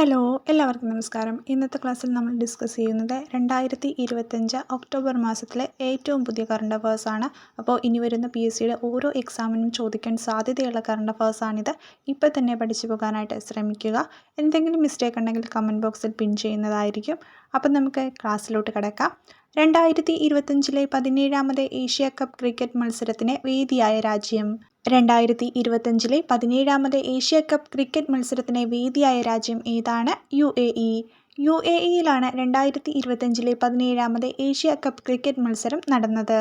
Hello എല്ലാവർക്കും നമസ്കാരം. ഇന്നത്തെ ക്ലാസ്സിൽ നമ്മൾ ഡിസ്കസ് ചെയ്യുന്നത് രണ്ടായിരത്തി ഇരുപത്തഞ്ച് ഒക്ടോബർ മാസത്തിലെ ഏറ്റവും പുതിയ കറണ്ട് ആണ്. അപ്പോൾ ഇനി വരുന്ന പി എസ് സിയുടെ ഓരോ എക്സാമിനും ചോദിക്കാൻ സാധ്യതയുള്ള കറണ്ട് അഫേഴ്സാണിത് ഇപ്പോൾ തന്നെ പഠിച്ചു പോകാനായിട്ട് ശ്രമിക്കുക. എന്തെങ്കിലും മിസ്റ്റേക്ക് ഉണ്ടെങ്കിൽ കമന്റ് ബോക്സിൽ പിൻ ചെയ്യുന്നതായിരിക്കും. അപ്പം നമുക്ക് ക്ലാസ്സിലോട്ട് കിടക്കാം. രണ്ടായിരത്തി ഇരുപത്തഞ്ചിലെ പതിനേഴാമത് ഏഷ്യ കപ്പ് ക്രിക്കറ്റ് മത്സരത്തിന് വേദിയായ രാജ്യം രണ്ടായിരത്തി ഇരുപത്തഞ്ചിലെ പതിനേഴാമത് ഏഷ്യ കപ്പ് ക്രിക്കറ്റ് മത്സരത്തിന് വേദിയായ രാജ്യം ഏതാണ്? U A E. U A ഇയിലാണ് രണ്ടായിരത്തി ഇരുപത്തഞ്ചിലെ പതിനേഴാമത് ഏഷ്യ കപ്പ് ക്രിക്കറ്റ് മത്സരം നടന്നത്.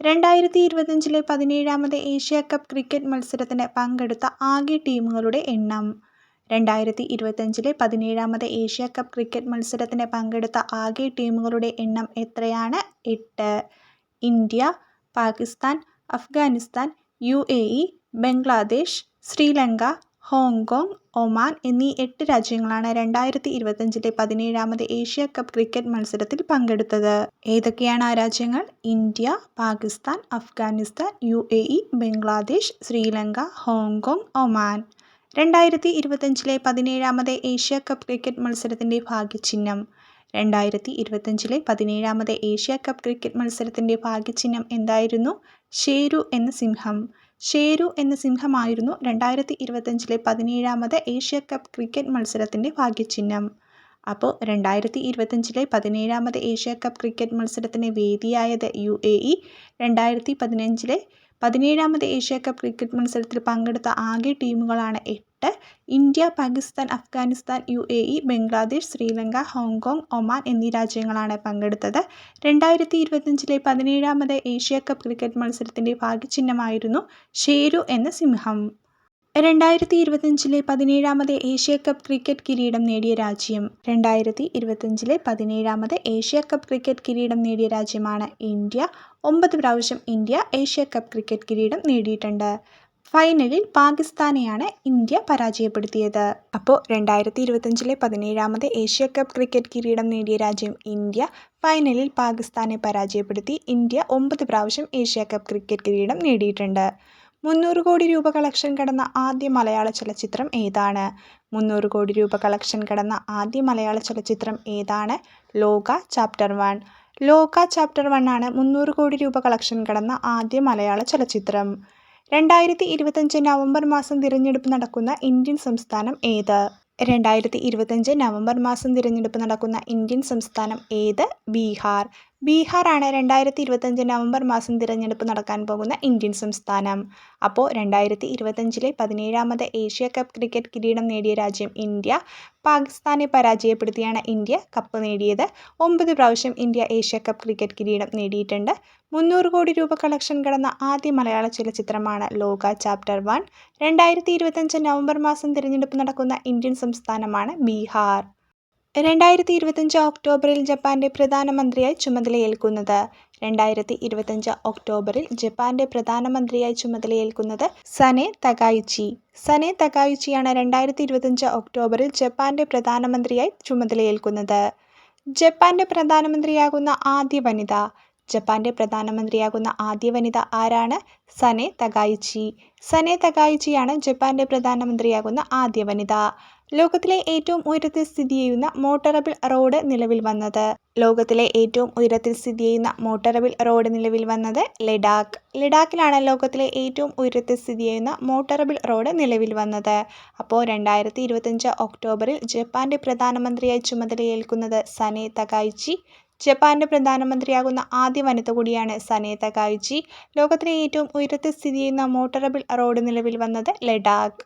രണ്ടായിരത്തി ഇരുപത്തഞ്ചിലെ പതിനേഴാമത് ഏഷ്യ കപ്പ് ക്രിക്കറ്റ് മത്സരത്തിന് പങ്കെടുത്ത ആകെ ടീമുകളുടെ എണ്ണം. രണ്ടായിരത്തി ഇരുപത്തഞ്ചിലെ പതിനേഴാമത് ഏഷ്യ കപ്പ് ക്രിക്കറ്റ് മത്സരത്തിന് പങ്കെടുത്ത ആകെ ടീമുകളുടെ എണ്ണം എത്രയാണ്? എട്ട്. India Pakistan Afghanistan U A E Bangladesh Sri Lanka Hong Kong Oman എന്നീ എട്ട് രാജ്യങ്ങളാണ് രണ്ടായിരത്തി ഇരുപത്തഞ്ചിലെ പതിനേഴാമത് ഏഷ്യ കപ്പ് ക്രിക്കറ്റ് മത്സരത്തിൽ പങ്കെടുത്തത്. ഏതൊക്കെയാണ് ആ രാജ്യങ്ങൾ? India Pakistan Afghanistan U A E Bangladesh Sri Lanka Hong Kong Oman. രണ്ടായിരത്തി ഇരുപത്തഞ്ചിലെ പതിനേഴാമത് ഏഷ്യ കപ്പ് ക്രിക്കറ്റ് മത്സരത്തിന്റെ ഭാഗ്യചിഹ്നം. രണ്ടായിരത്തി ഇരുപത്തഞ്ചിലെ പതിനേഴാമത് ഏഷ്യ കപ്പ് ക്രിക്കറ്റ് മത്സരത്തിന്റെ ഭാഗ്യചിഹ്നം എന്തായിരുന്നു? ഷേരു എന്ന സിംഹം. ഷേരു എന്ന സിംഹമായിരുന്നു രണ്ടായിരത്തി ഇരുപത്തഞ്ചിലെ പതിനേഴാമത് ഏഷ്യ കപ്പ് ക്രിക്കറ്റ് മത്സരത്തിന്റെ ഭാഗ്യചിഹ്നം. അപ്പോൾ രണ്ടായിരത്തി ഇരുപത്തഞ്ചിലെ പതിനേഴാമത് ഏഷ്യ കപ്പ് ക്രിക്കറ്റ് മത്സരത്തിന് വേദിയായത് യു എ ഇ. രണ്ടായിരത്തി പതിനഞ്ചിലെ പതിനേഴാമത് ഏഷ്യ കപ്പ് ക്രിക്കറ്റ് മത്സരത്തിൽ പങ്കെടുത്ത ആകെ ടീമുകളാണ് എട്ട് India Pakistan Afghanistan U A E Bangladesh Sri Lanka Hong Kong Oman എന്നീ രാജ്യങ്ങളാണ് പങ്കെടുത്തത്. രണ്ടായിരത്തി ഇരുപത്തഞ്ചിലെ പതിനേഴാമത് ഏഷ്യ കപ്പ് ക്രിക്കറ്റ് മത്സരത്തിന്റെ ഭാഗ്യചിഹ്നമായിരുന്നു ഷേരു എന്ന സിംഹം. രണ്ടായിരത്തി ഇരുപത്തഞ്ചിലെ പതിനേഴാമത് ഏഷ്യ കപ്പ് ക്രിക്കറ്റ് കിരീടം നേടിയ രാജ്യം. രണ്ടായിരത്തി ഇരുപത്തഞ്ചിലെ പതിനേഴാമത് ഏഷ്യ കപ്പ് ക്രിക്കറ്റ് കിരീടം നേടിയ രാജ്യമാണ് ഇന്ത്യ. ഒമ്പത് പ്രാവശ്യം ഇന്ത്യ ഏഷ്യ കപ്പ് ക്രിക്കറ്റ് കിരീടം നേടിയിട്ടുണ്ട്. ഫൈനലിൽ പാകിസ്ഥാനെയാണ് ഇന്ത്യ പരാജയപ്പെടുത്തിയത്. അപ്പോൾ രണ്ടായിരത്തി ഇരുപത്തഞ്ചിലെ പതിനേഴാമത് ഏഷ്യ കപ്പ് ക്രിക്കറ്റ് കിരീടം നേടിയ രാജ്യം ഇന്ത്യ ഫൈനലിൽ പാകിസ്ഥാനെ പരാജയപ്പെടുത്തി ഇന്ത്യ ഒമ്പത് പ്രാവശ്യം ഏഷ്യ കപ്പ് ക്രിക്കറ്റ് കിരീടം നേടിയിട്ടുണ്ട്. മുന്നൂറ് കോടി രൂപ കളക്ഷൻ കടന്ന ആദ്യ മലയാള ചലച്ചിത്രം ഏതാണ്? മുന്നൂറ് കോടി രൂപ കളക്ഷൻ കടന്ന ആദ്യ മലയാള ചലച്ചിത്രം ഏതാണ്? Lokah chapter one. Lokah chapter one ആണ് മുന്നൂറ് കോടി രൂപ കളക്ഷൻ കടന്ന ആദ്യ മലയാള ചലച്ചിത്രം. രണ്ടായിരത്തി ഇരുപത്തഞ്ച് നവംബർ മാസം തിരഞ്ഞെടുപ്പ് നടക്കുന്ന ഇന്ത്യൻ സംസ്ഥാനം ഏത്? രണ്ടായിരത്തി ഇരുപത്തഞ്ച് നവംബർ മാസം തിരഞ്ഞെടുപ്പ് നടക്കുന്ന ഇന്ത്യൻ സംസ്ഥാനം ഏത്? ബീഹാർ. ബീഹാറാണ് രണ്ടായിരത്തി ഇരുപത്തഞ്ച് നവംബർ മാസം തിരഞ്ഞെടുപ്പ് നടക്കാൻ പോകുന്ന ഇന്ത്യൻ സംസ്ഥാനം. അപ്പോൾ രണ്ടായിരത്തി ഇരുപത്തഞ്ചിലെ പതിനേഴാമത് ഏഷ്യ കപ്പ് ക്രിക്കറ്റ് കിരീടം നേടിയ രാജ്യം ഇന്ത്യ. പാകിസ്ഥാനെ പരാജയപ്പെടുത്തിയാണ് ഇന്ത്യ കപ്പ് നേടിയത്. ഒമ്പത് പ്രാവശ്യം ഇന്ത്യ ഏഷ്യ കപ്പ് ക്രിക്കറ്റ് കിരീടം നേടിയിട്ടുണ്ട്. മുന്നൂറ് കോടി രൂപ കളക്ഷൻ കടന്ന ആദ്യ മലയാള ചലച്ചിത്രമാണ് ലോക ചാപ്റ്റർ വൺ. രണ്ടായിരത്തി ഇരുപത്തഞ്ച് നവംബർ മാസം തിരഞ്ഞെടുപ്പ് നടക്കുന്ന ഇന്ത്യൻ സംസ്ഥാനമാണ് ബീഹാർ. രണ്ടായിരത്തി ഇരുപത്തഞ്ച് ഒക്ടോബറിൽ ജപ്പാന്റെ പ്രധാനമന്ത്രിയായി ചുമതലയേൽക്കുന്നത്. രണ്ടായിരത്തി ഇരുപത്തഞ്ച് ഒക്ടോബറിൽ ജപ്പാന്റെ പ്രധാനമന്ത്രിയായി ചുമതലയേൽക്കുന്നത് സനെ തകായുച്ചി സനെ തകായുച്ചിയാണ് രണ്ടായിരത്തി ഇരുപത്തഞ്ച് ഒക്ടോബറിൽ ജപ്പാന്റെ പ്രധാനമന്ത്രിയായി ചുമതലയേൽക്കുന്നത്. ജപ്പാന്റെ പ്രധാനമന്ത്രിയാകുന്ന ആദ്യ വനിത. ജപ്പാന്റെ പ്രധാനമന്ത്രിയാകുന്ന ആദ്യ വനിത ആരാണ്? സനെ തകായിച്ചി സനെ തകായിച്ചിയാണ് ജപ്പാന്റെ പ്രധാനമന്ത്രിയാകുന്ന ആദ്യ വനിത. ലോകത്തിലെ ഏറ്റവും ഉയരത്തിൽ സ്ഥിതി ചെയ്യുന്ന മോട്ടറബിൾ റോഡ് നിലവിൽ വന്നത്. ലോകത്തിലെ ഏറ്റവും ഉയരത്തിൽ സ്ഥിതി ചെയ്യുന്ന മോട്ടറബിൾ റോഡ് നിലവിൽ വന്നത് ലഡാക്ക്. ലഡാക്കിലാണ് ലോകത്തിലെ ഏറ്റവും ഉയരത്തിൽ സ്ഥിതി ചെയ്യുന്ന മോട്ടറബിൾ റോഡ് നിലവിൽ വന്നത്. അപ്പോൾ രണ്ടായിരത്തി ഇരുപത്തഞ്ച് ഒക്ടോബറിൽ ജപ്പാന്റെ പ്രധാനമന്ത്രിയായി ചുമതലയേൽക്കുന്നത് സനെ തകായിച്ചി ജപ്പാന്റെ പ്രധാനമന്ത്രിയാകുന്ന ആദ്യ വനിത കൂടിയാണ് സനെ തകായിച്ചി ലോകത്തിലെ ഏറ്റവും ഉയരത്തിൽ സ്ഥിതി ചെയ്യുന്ന മോട്ടറബിൾ റോഡ് നിലവിൽ വന്നത് ലഡാക്ക്.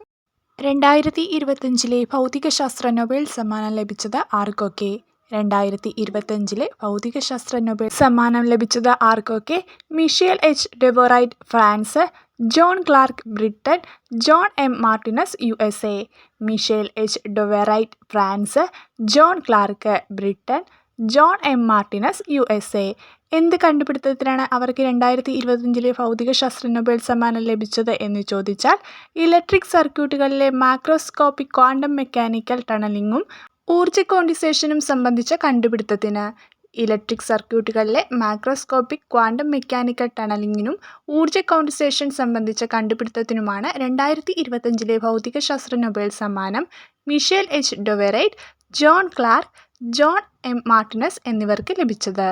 രണ്ടായിരത്തി ഇരുപത്തഞ്ചിലെ ഭൗതികശാസ്ത്ര നൊബേൽ സമ്മാനം ലഭിച്ചത് ആർക്കൊക്കെ രണ്ടായിരത്തി ഇരുപത്തഞ്ചിലെ ഭൗതികശാസ്ത്ര നൊബേൽ സമ്മാനം ലഭിച്ചത് ആർക്കൊക്കെ Michel H. Devoret France. John Clarke Britain. John M. Martinis U. S. A. Michel H. Devoret France. John Clarke Britain. John M. Martinis U. S. A. എന്ത് കണ്ടുപിടുത്തത്തിനാണ് അവർക്ക് രണ്ടായിരത്തി ഇരുപത്തഞ്ചിലെ ഭൗതികശാസ്ത്ര നൊബേൽ സമ്മാനം ലഭിച്ചത് എന്ന് ചോദിച്ചാൽ ഇലക്ട്രിക് സർക്യൂട്ടുകളിലെ മാക്രോസ്കോപ്പിക് ക്വാണ്ടം മെക്കാനിക്കൽ ടണലിങ്ങും ഊർജ കോണ്ടിസേഷനും സംബന്ധിച്ച കണ്ടുപിടുത്തത്തിന്. ഇലക്ട്രിക് സർക്യൂട്ടുകളിലെ മാക്രോസ്കോപ്പിക് ക്വാണ്ടം മെക്കാനിക്കൽ ടണലിങ്ങിനും ഊർജ കോണ്ടിസേഷൻ സംബന്ധിച്ച കണ്ടുപിടുത്തത്തിനുമാണ് രണ്ടായിരത്തി ഇരുപത്തഞ്ചിലെ ഭൗതികശാസ്ത്ര നൊബേൽ സമ്മാനം. Michel H Devoret John Clarke John M Martinis എന്നിവർക്ക് ലഭിച്ചത്.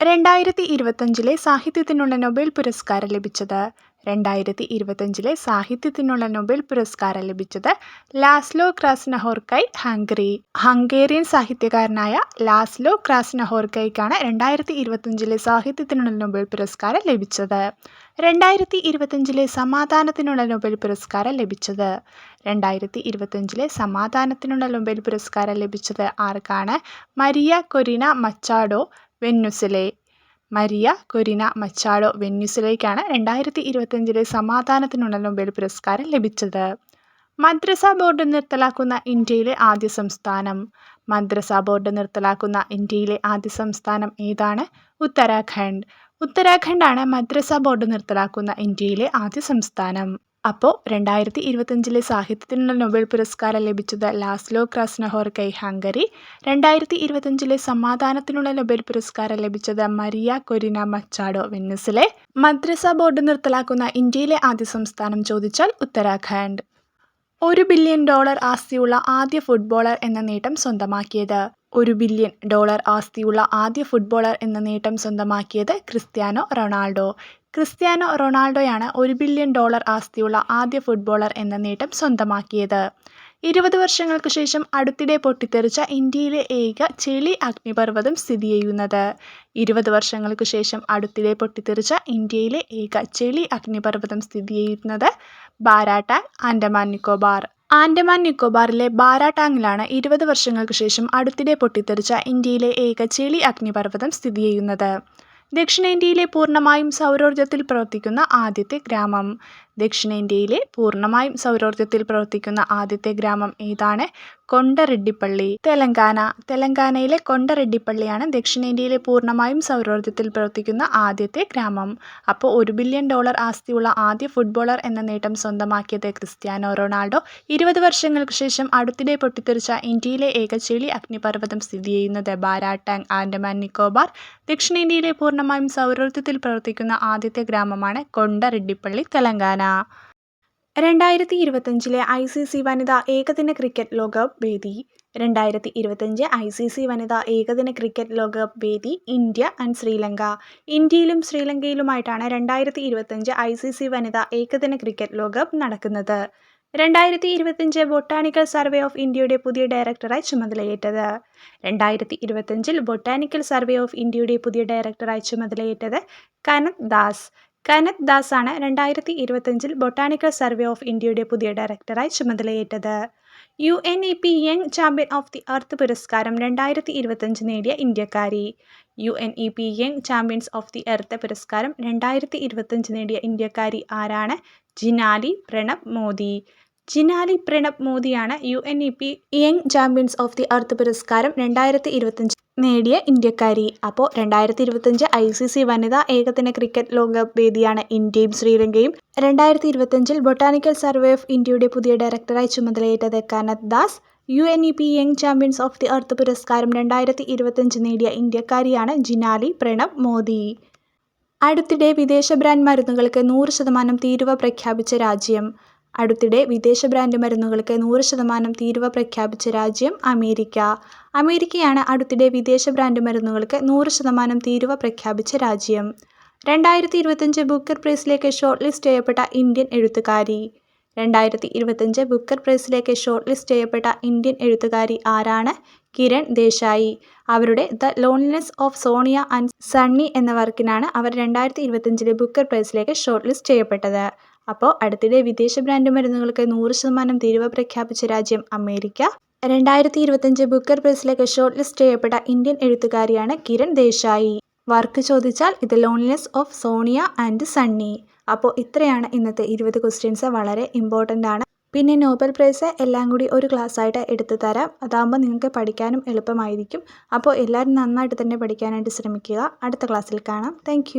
രണ്ടായിരത്തി ഇരുപത്തഞ്ചിലെ സാഹിത്യത്തിനുള്ള നൊബേൽ പുരസ്കാരം ലഭിച്ചത്. രണ്ടായിരത്തി ഇരുപത്തഞ്ചിലെ സാഹിത്യത്തിനുള്ള നൊബേൽ പുരസ്കാരം ലഭിച്ചത് ലാസ്ലോ ക്രാസ്നഹോർക്കൈ ഹംഗറി. ഹംഗേറിയൻ സാഹിത്യകാരനായ ലാസ്ലോ ക്രാസ്നഹോർക്കൈക്കാണ് രണ്ടായിരത്തി ഇരുപത്തഞ്ചിലെ സാഹിത്യത്തിനുള്ള നൊബേൽ പുരസ്കാരം ലഭിച്ചത്. രണ്ടായിരത്തി ഇരുപത്തഞ്ചിലെ സമാധാനത്തിനുള്ള നൊബേൽ പുരസ്കാരം ലഭിച്ചത്. രണ്ടായിരത്തി ഇരുപത്തഞ്ചിലെ സമാധാനത്തിനുള്ള നൊബേൽ പുരസ്കാരം ലഭിച്ചത് ആർക്കാണ്? മരിയ കൊരിന മച്ചാഡോ വെന്നുസിലെ മരിയ കൊരിന മച്ചാഡോ വെന്യുസിലേക്കാണ് രണ്ടായിരത്തി ഇരുപത്തഞ്ചിലെ സമാധാനത്തിനുള്ള നൊബേൽ പുരസ്കാരം ലഭിച്ചത്. മദ്രസ ബോർഡ് നിർത്തലാക്കുന്ന ഇന്ത്യയിലെ ആദ്യ സംസ്ഥാനം. മദ്രസ ബോർഡ് നിർത്തലാക്കുന്ന ഇന്ത്യയിലെ ആദ്യ സംസ്ഥാനം ഏതാണ്? ഉത്തരാഖണ്ഡ്. ഉത്തരാഖണ്ഡാണ് മദ്രസ ബോർഡ് നിർത്തലാക്കുന്ന ഇന്ത്യയിലെ ആദ്യ സംസ്ഥാനം. അപ്പോൾ രണ്ടായിരത്തി ഇരുപത്തഞ്ചിലെ സാഹിത്യത്തിനുള്ള നൊബേൽ പുരസ്കാരം ലഭിച്ചത് ലാസ്ലോ ക്രാസ്നഹോർക്കൈ ഹംഗറി. രണ്ടായിരത്തി ഇരുപത്തഞ്ചിലെ സമാധാനത്തിനുള്ള നൊബേൽ പുരസ്കാരം ലഭിച്ചത് മരിയ കൊരിന മച്ചാഡോ വെന്നിസിലെ മദ്രസ ബോർഡ് നിർത്തലാക്കുന്ന ഇന്ത്യയിലെ ആദ്യ സംസ്ഥാനം ചോദിച്ചാൽ ഉത്തരാഖണ്ഡ്. ഒരു ബില്യൺ ഡോളർ ആസ്തിയുള്ള ആദ്യ ഫുട്ബോളർ എന്ന നേട്ടം സ്വന്തമാക്കിയത്. ഒരു ബില്യൺ ഡോളർ ആസ്തിയുള്ള ആദ്യ ഫുട്ബോളർ എന്ന നേട്ടം സ്വന്തമാക്കിയത് ക്രിസ്ത്യാനോ റൊണാൾഡോ. ക്രിസ്ത്യാനോ റൊണാൾഡോയാണ് ഒരു ബില്യൺ ഡോളർ ആസ്തിയുള്ള ആദ്യ ഫുട്ബോളർ എന്ന നേട്ടം സ്വന്തമാക്കിയത്. ഇരുപത് വർഷങ്ങൾക്ക് ശേഷം അടുത്തിടെ പൊട്ടിത്തെറിച്ച ഇന്ത്യയിലെ ഏക ചെളി അഗ്നിപർവതം സ്ഥിതി ചെയ്യുന്നത്. ഇരുപത് വർഷങ്ങൾക്ക് ശേഷം അടുത്തിടെ പൊട്ടിത്തെറിച്ച ഇന്ത്യയിലെ ഏക ചെളി അഗ്നിപർവതം സ്ഥിതി ചെയ്യുന്നത് ബാരാട്ടാങ് ആൻഡമാൻ നിക്കോബാർ. ആൻഡമാൻ നിക്കോബാറിലെ ബാരാടാങ്ങിലാണ് ഇരുപത് വർഷങ്ങൾക്ക് ശേഷം അടുത്തിടെ പൊട്ടിത്തെറിച്ച ഇന്ത്യയിലെ ഏക ചെളി അഗ്നിപർവതം സ്ഥിതി ചെയ്യുന്നത്. ദക്ഷിണേന്ത്യയിലെ പൂർണമായും സൗരോർജത്തിൽ പ്രവർത്തിക്കുന്ന ആദ്യത്തെ ഗ്രാമം. ദക്ഷിണേന്ത്യയിലെ പൂർണമായും സൗരോർജത്തിൽ പ്രവർത്തിക്കുന്ന ആദ്യത്തെ ഗ്രാമം ഏതാണ്? കൊണ്ടറെഡ്ഡിപ്പള്ളി തെലങ്കാന. തെലങ്കാനയിലെ കൊണ്ടറെഡ്ഡിപ്പള്ളിയാണ് ദക്ഷിണേന്ത്യയിലെ പൂർണമായും സൗരോർജത്തിൽ പ്രവർത്തിക്കുന്ന ആദ്യത്തെ ഗ്രാമം. അപ്പോൾ ഒരു ബില്യൺ ഡോളർ ആസ്തിയുള്ള ആദ്യ ഫുട്ബോളർ എന്ന നേട്ടം സ്വന്തമാക്കിയത് ക്രിസ്ത്യാനോ റൊണാൾഡോ. ഇരുപത് വർഷങ്ങൾക്ക് ശേഷം അടുത്തിടെ പൊട്ടിത്തെറിച്ച ഇന്ത്യയിലെ ഏക ചെളി അഗ്നിപർവതം സ്ഥിതി ചെയ്യുന്നത് ബാരാട്ടാങ് ആൻഡമാൻ നിക്കോബാർ. ദക്ഷിണേന്ത്യയിലെ പൂർണമായും സൗരോർജത്തിൽ പ്രവർത്തിക്കുന്ന ആദ്യത്തെ ഗ്രാമമാണ് കൊണ്ടറെഡ്ഡിപ്പള്ളി തെലങ്കാന. രണ്ടായിരത്തി ഇരുപത്തഞ്ചിലെ ഐ സി സി വനിതാ ഏകദിന ക്രിക്കറ്റ് ലോകകപ്പ് വേദി. രണ്ടായിരത്തി ഇരുപത്തഞ്ച് ഐ സി സി വനിതാ ഏകദിന ക്രിക്കറ്റ് ലോകകപ്പ് വേദി ഇന്ത്യ ആൻഡ് ശ്രീലങ്ക. ഇന്ത്യയിലും ശ്രീലങ്കയിലുമായിട്ടാണ് രണ്ടായിരത്തി ഇരുപത്തഞ്ച് ഐ സി സി വനിതാ ഏകദിന ക്രിക്കറ്റ് ലോകകപ്പ് നടക്കുന്നത്. രണ്ടായിരത്തി ഇരുപത്തഞ്ച് ബൊട്ടാണിക്കൽ സർവേ ഓഫ് ഇന്ത്യയുടെ പുതിയ ഡയറക്ടറായി ചുമതലയേറ്റത്. രണ്ടായിരത്തി ഇരുപത്തഞ്ചിൽ ബൊട്ടാണിക്കൽ സർവേ ഓഫ് ഇന്ത്യയുടെ പുതിയ ഡയറക്ടറായി ചുമതലയേറ്റത് കനത് ദാസ്. കനത് ദാസ് ആണ് രണ്ടായിരത്തി ഇരുപത്തഞ്ചിൽ ബൊട്ടാണിക്കൽ സർവേ ഓഫ് ഇന്ത്യയുടെ പുതിയ ഡയറക്ടറായി ചുമതലയേറ്റത്. U N E P young champion of the earth പുരസ്കാരം രണ്ടായിരത്തി ഇരുപത്തഞ്ച് നേടിയ ഇന്ത്യക്കാരി. U N E P young champions of the earth പുരസ്കാരം രണ്ടായിരത്തി ഇരുപത്തഞ്ച് നേടിയ ഇന്ത്യക്കാരി ആരാണ്? Jinali Pranab Modi. Jinali Pranab മോദിയാണ് U N E P young champions of the earth പുരസ്കാരം രണ്ടായിരത്തി ഇരുപത്തഞ്ച് നേടിയ ഇന്ത്യക്കാരി. അപ്പോൾ രണ്ടായിരത്തി ഇരുപത്തഞ്ച് ഐ സി സി വനിതാ ഏകദിന ക്രിക്കറ്റ് ലോകകപ്പ് വേദിയാണ് ഇന്ത്യയും ശ്രീലങ്കയും. രണ്ടായിരത്തി ഇരുപത്തഞ്ചിൽ ബൊട്ടാണിക്കൽ സർവേ ഓഫ് ഇന്ത്യയുടെ പുതിയ ഡയറക്ടറായി ചുമതലയേറ്റത് Kanat Das. U N E P young champions of the earth പുരസ്കാരം രണ്ടായിരത്തി ഇരുപത്തഞ്ച് നേടിയ ഇന്ത്യക്കാരിയാണ് ജിനാലി പ്രണബ് മോദി. അടുത്തിടെ വിദേശ ബ്രാൻഡ് മരുന്നുകൾക്ക് നൂറ് ശതമാനം തീരുവ പ്രഖ്യാപിച്ച രാജ്യം. അടുത്തിടെ വിദേശ ബ്രാൻഡ് മരുന്നുകൾക്ക് നൂറ് ശതമാനം തീരുവ പ്രഖ്യാപിച്ച രാജ്യം അമേരിക്ക. അമേരിക്കയാണ് അടുത്തിടെ വിദേശ ബ്രാൻഡ് മരുന്നുകൾക്ക് നൂറ് ശതമാനം തീരുവ പ്രഖ്യാപിച്ച രാജ്യം. രണ്ടായിരത്തി ഇരുപത്തഞ്ച് ബുക്കർ പ്രൈസിലേക്ക് ഷോർട്ട് ലിസ്റ്റ് ചെയ്യപ്പെട്ട ഇന്ത്യൻ എഴുത്തുകാരി. രണ്ടായിരത്തി ഇരുപത്തഞ്ച് ബുക്കർ പ്രൈസിലേക്ക് ഷോർട്ട് ലിസ്റ്റ് ചെയ്യപ്പെട്ട ഇന്ത്യൻ എഴുത്തുകാരി ആരാണ്? കിരൺ ദേശായി. അവരുടെ the loneliness of Sonia and Sunny എന്ന വർക്കിനാണ് അവർ രണ്ടായിരത്തി ഇരുപത്തഞ്ചിലെ ബുക്കർ പ്രൈസിലേക്ക് ഷോർട്ട് ലിസ്റ്റ് ചെയ്യപ്പെട്ടത്. അപ്പോൾ അടുത്തിടെ വിദേശ ബ്രാൻഡ് മരുന്നുകൾക്ക് നൂറ് ശതമാനം തീരുവ പ്രഖ്യാപിച്ച രാജ്യം അമേരിക്ക. രണ്ടായിരത്തി ഇരുപത്തഞ്ച് ബുക്കർ പ്രൈസിലേക്ക് ഷോർട്ട് ലിസ്റ്റ് ചെയ്യപ്പെട്ട ഇന്ത്യൻ എഴുത്തുകാരിയാണ് കിരൺ ദേശായി. വർക്ക് ചോദിച്ചാൽ ഇത് loneliness of Sonia and Sunny അപ്പോൾ ഇത്രയാണ് ഇന്നത്തെ ഇരുപത് ക്വസ്റ്റ്യൻസ് വളരെ ഇമ്പോർട്ടന്റ് ആണ്. പിന്നെ നോബൽ പ്രൈസ് എല്ലാം കൂടി ഒരു ക്ലാസ് ആയിട്ട് എടുത്തു തരാം. അതാകുമ്പോൾ നിങ്ങൾക്ക് പഠിക്കാനും എളുപ്പമായിരിക്കും. അപ്പോൾ എല്ലാവരും നന്നായിട്ട് തന്നെ പഠിക്കാനായിട്ട് ശ്രമിക്കുക. അടുത്ത ക്ലാസ്സിൽ കാണാം. താങ്ക്